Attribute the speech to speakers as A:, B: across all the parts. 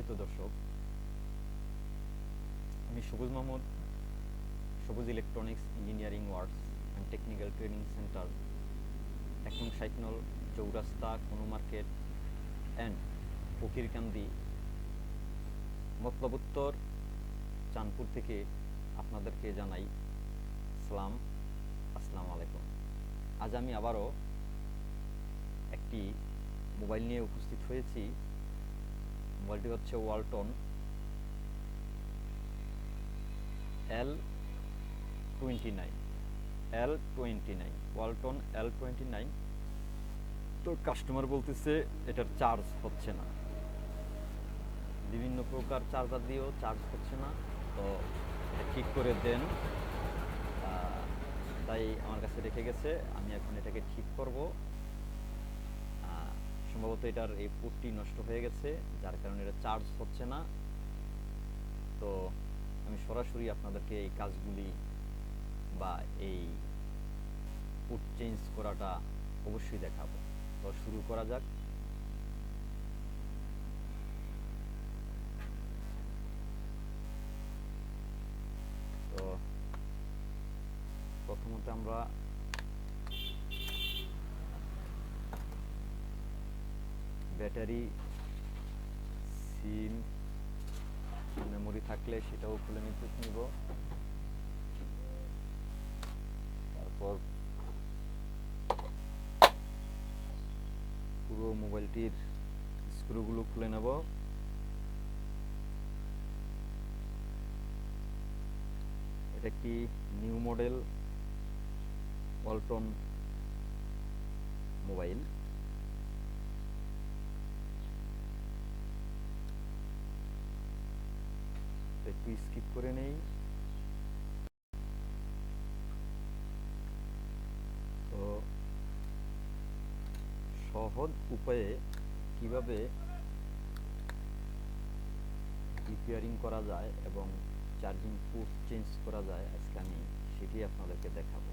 A: সম্মানিত দর্শক, আমি Sabuj Mahmud Sabuj electronics engineering works and technical training centre এক নং সাইকনল, চৌরাস্তা, কোনো মার্কেট অ্যান্ড ফকিরকান্দি মতলব উত্তর, চাঁদপুর থেকে আপনাদেরকে জানাই সালাম, আসসালামু আলাইকুম। আজ আমি আবারও একটি মোবাইল নিয়ে উপস্থিত হয়েছি। মোবাইলটি হচ্ছে Walton L twenty nine, L twenty nine, Walton L twenty nine. তো কাস্টমার বলতেছে, এটার চার্জ হচ্ছে না। বিভিন্ন প্রকার চার্জার দিয়েও চার্জ হচ্ছে না। তো এটা ঠিক করে দেন। তাই আমার কাছে রেখে গেছে। আমি এখন এটাকে ঠিক করব। সম্ভবত এটার এই পুটটি নষ্ট হয়ে গেছে, যার কারণে এটা চার্জ হচ্ছে না। তো আমি সরাসরি আপনাদেরকে এই কাজগুলি বা এই পুট চেঞ্জ করাটা অবশ্যই দেখাবো। তো শুরু করা যাক। তো প্রথমত আমরা ব্যাটারি সিম মেমোরি থাকলে সেটাও খুলে নিতে নিব। তারপর পুরো মোবাইলটির স্ক্রুগুলো খুলে নেব। এটা একটি নিউ মডেল ওয়ালটন মোবাইল তো একটু স্কিপ করে নেই। তো সহজ উপায়ে কীভাবে রিপেয়ারিং করা যায় এবং চার্জিং পোর্ট চেঞ্জ করা যায়, আজকে আমি সেটি আপনাদেরকে দেখাবো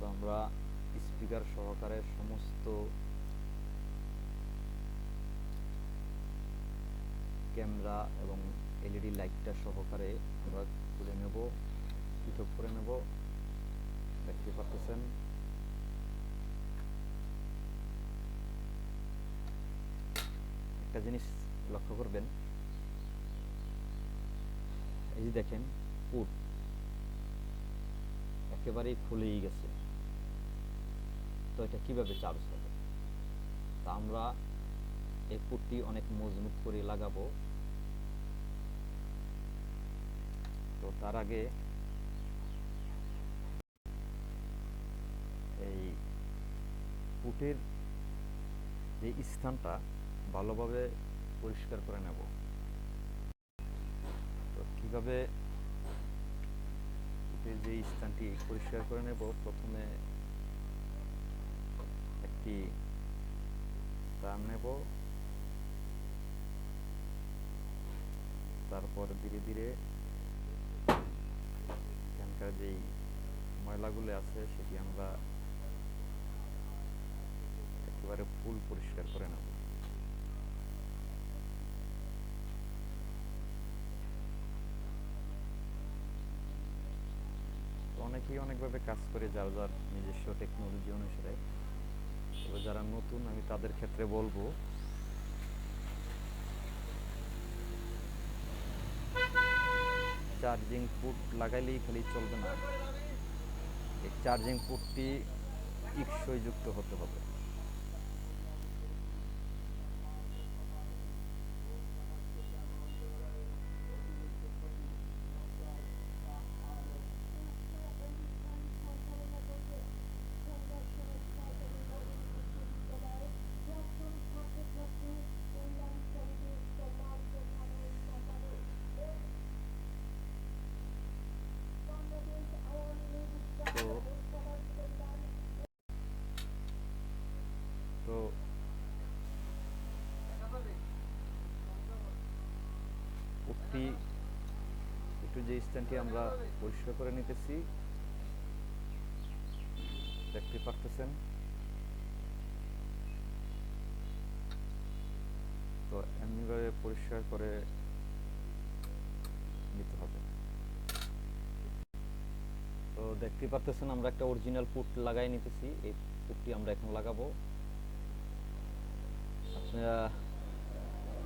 A: তো আমরা স্পিকার সহকারে সমস্ত ক্যামেরা এবং এলইডি লাইটটা সহকারে আমরা তুলে নেব, পৃথক করে নেব। দেখতে পারতেছেন একটা জিনিস লক্ষ্য করবেন। এই যে দেখেন, পুট একেবারেই খুলেই গেছে। তো এটা কীভাবে চার্জ হবে? তা আমরা এই পুটটি অনেক মজবুত করে লাগাবো। তো তার আগে এই পুটের যে স্থানটা ভালোভাবে পরিষ্কার করে নেব। তো কীভাবে যে স্থানটি পরিষ্কার করে নেব? প্রথমে একটি তার নেব। তারপর ধীরে ধীরে এখানকার যেই ময়লাগুলো আছে, সেটি আমরা একেবারে ফুল পরিষ্কার করে নেব। তো অনেকেই অনেকভাবে কাজ করে, যার যার নিজস্ব টেকনোলজি অনুসারে। তবে যারা নতুন, আমি তাদের ক্ষেত্রে বলব। চার্জিং পুট লাগাইলেই খালি চলবে না। এই চার্জিং পুটটি টিকসই যুক্ত হতে হবে। স্ট্যান্ডটি একটু যে স্ট্যান্ডটি আমরা পরিষ্কার করে নিতেছি, দেখতে পারতেছেন? তো এমনিভাবে পরিষ্কার করে নিতে হবে। তো দেখতে পারতেছেন আমরা একটা অরিজিনাল পুট লাগাই নিতেছি, এই পুটটি আমরা এখন লাগাবো। আপনারা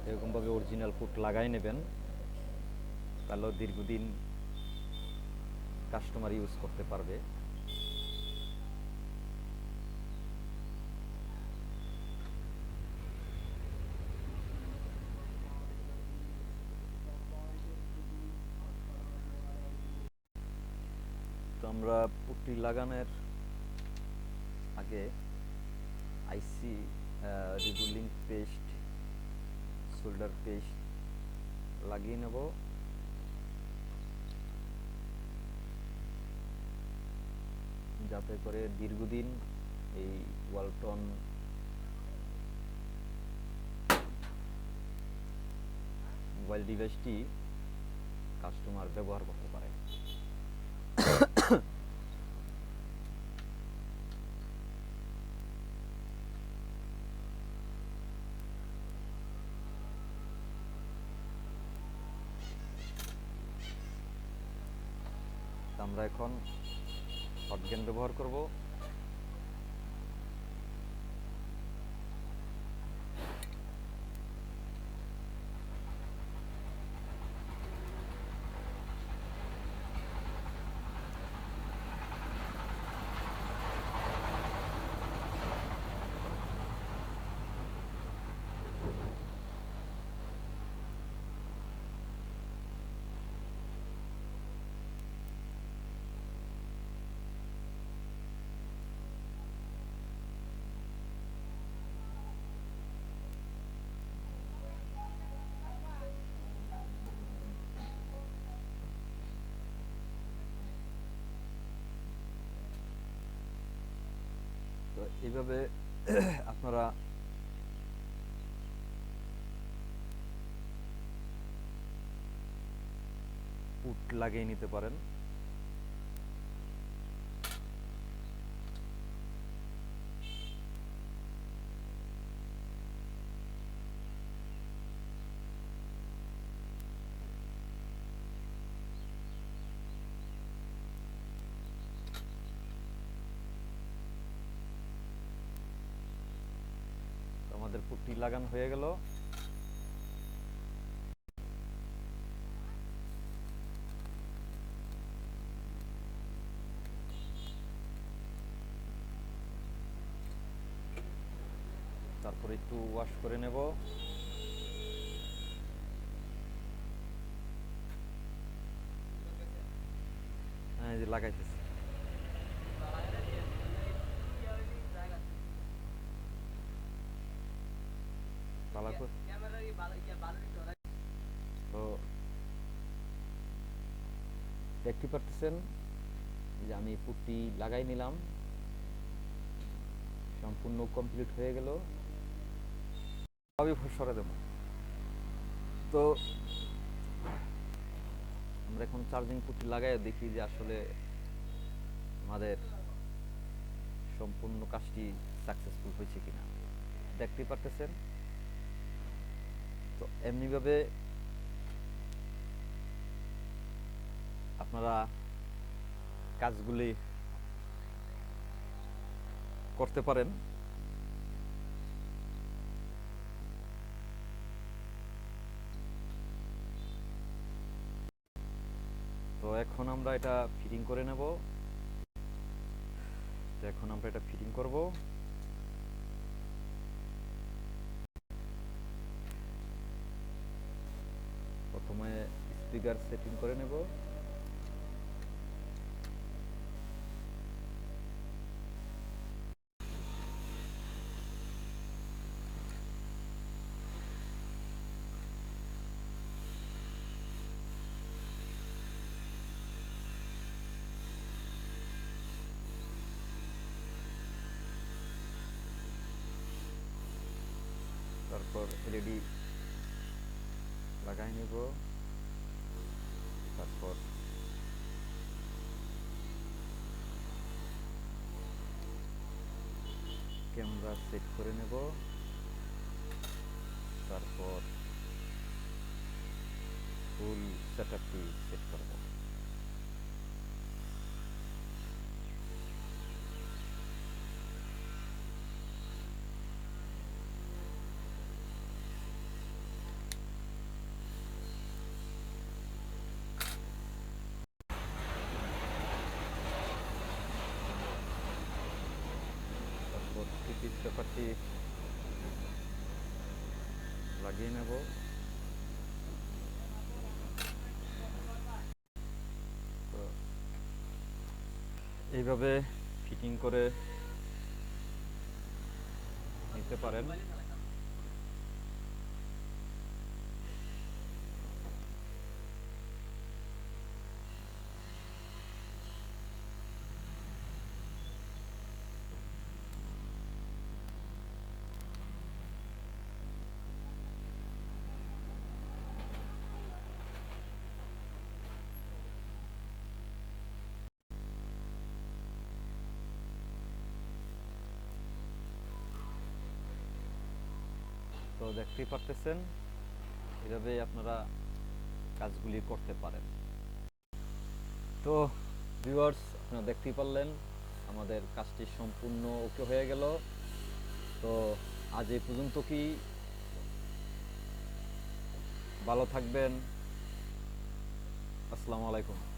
A: এরকমভাবে অরিজিনাল পুট লাগাই নেবেন। তাহলেও দীর্ঘদিন কাস্টমার ইউজ করতে পারবে। তো আমরা পুট্টি লাগানোর আগে IC reballing paste solder paste লাগিয়ে নেব। যাতে করে দীর্ঘদিন এই ওয়ালটন মোবাইল ডিভাইসটি কাস্টমার ব্যবহার করতে পারে। আমরা এখন হটগেন ব্যবহার করব তো এইভাবে আপনারা উট লাগিয়ে নিতে পারেন তো পুটটি লাগানো হয়ে গেল। তারপরে একটু ওয়াশ করে নেব। হ্যাঁ যে লাগাইতেছি ভালো করে তো দেখতে পারতেছেন যে আমি পুটটি লাগাই নিলাম। সম্পূর্ণ কমপ্লিট হয়ে গেল। সবই সরে দেব। তো আমরা এখন চার্জিং পুটটি লাগাই দেখি যে আসলে আমাদের সম্পূর্ণ কাজটি সাকসেসফুল হয়েছে কিনা। দেখতে পারতেছেন? তো এমনিভাবে আপনারা কাজগুলি করতে পারেন। তো এখন আমরা এটা ফিটিং করে নেব। তো এখন আমরা এটা ফিটিং করব। প্রথমে স্পিকার সেটিং করে নেব। তারপর এলইডি লাগাই নেব তারপর ক্যামেরা সেট করে নেব তারপর ফুল সেটআপটি সেট করব লাগিয়ে নেব। তো এইভাবে ফিটিং করে নিতে পারেন। দেখতেই পারতেছেন এভাবে আপনারা কাজগুলি করতে পারেন। তো ভিউয়ার্স আপনারা দেখতেই পারলেন, আমাদের কাজটি সম্পূর্ণ ওকে হয়ে গেল। তো, আজ এই পর্যন্ত কি ভালো থাকবেন। আসসালামু আলাইকুম।